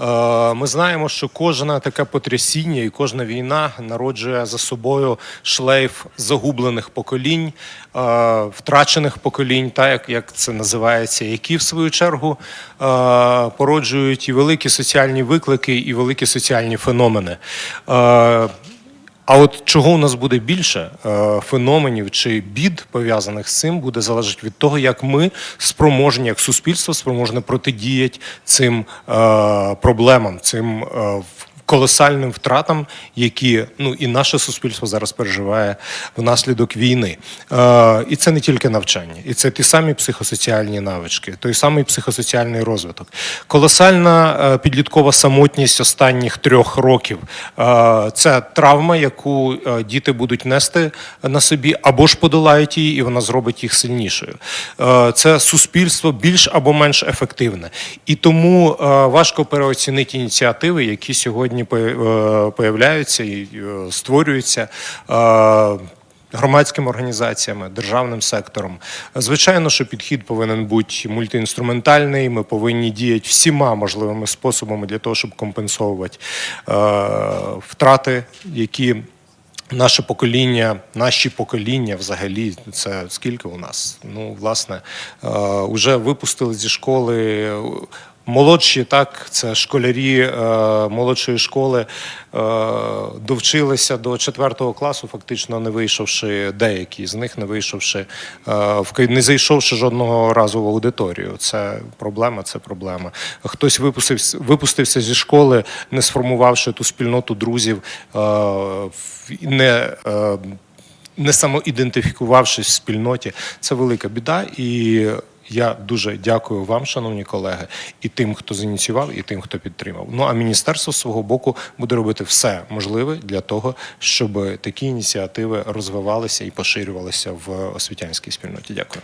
Е, Ми знаємо, що кожне таке потрясіння і кожна війна народжує за собою шлейф загублених поколінь, е, втрачених поколінь, так як, це називається, які в свою чергу е, породжують і великі соціальні виклики, і великі соціальні феномени. А от чого у нас буде більше е, феноменів чи бід пов'язаних з цим, буде залежати від того, як ми спроможні, як суспільство спроможне протидіяти цим е, проблемам, цим е, в- колосальним втратам, які ну і наше суспільство зараз переживає внаслідок війни. Е, і це не тільки навчання, і це ті самі психосоціальні навички, той самий психосоціальний розвиток, колосальна е, підліткова самотність останніх трьох років. Е, це травма, яку е, діти будуть нести на собі, або ж подолають її, і вона зробить їх сильнішою. Е, це суспільство більш або менш ефективне. І тому е, важко переоцінити ініціативи, які сьогодні по- е, появляються і е, створюються. е, Громадськими організаціями, державним сектором. Звичайно, що підхід повинен бути мультиінструментальний. Ми повинні діяти всіма можливими способами для того, щоб компенсовувати е, втрати, які наше покоління, наші покоління взагалі, це скільки у нас? Ну, власне, е, вже випустили зі школи. Молодші, так, це школярі е, молодшої школи е, довчилися до четвертого класу, фактично не вийшовши деякі з них, не вийшовши е, в не зайшовши жодного разу в аудиторію. Це проблема, це проблема. Хтось випустився, випустився зі школи, не сформувавши ту спільноту друзів, е, не. е, не самоідентифікувавшись в спільноті, це велика біда. І я дуже дякую вам, шановні колеги, і тим, хто зініціював, і тим, хто підтримав. Ну а міністерство з свого боку буде робити все можливе для того, щоб такі ініціативи розвивалися і поширювалися в освітянській спільноті. Дякую.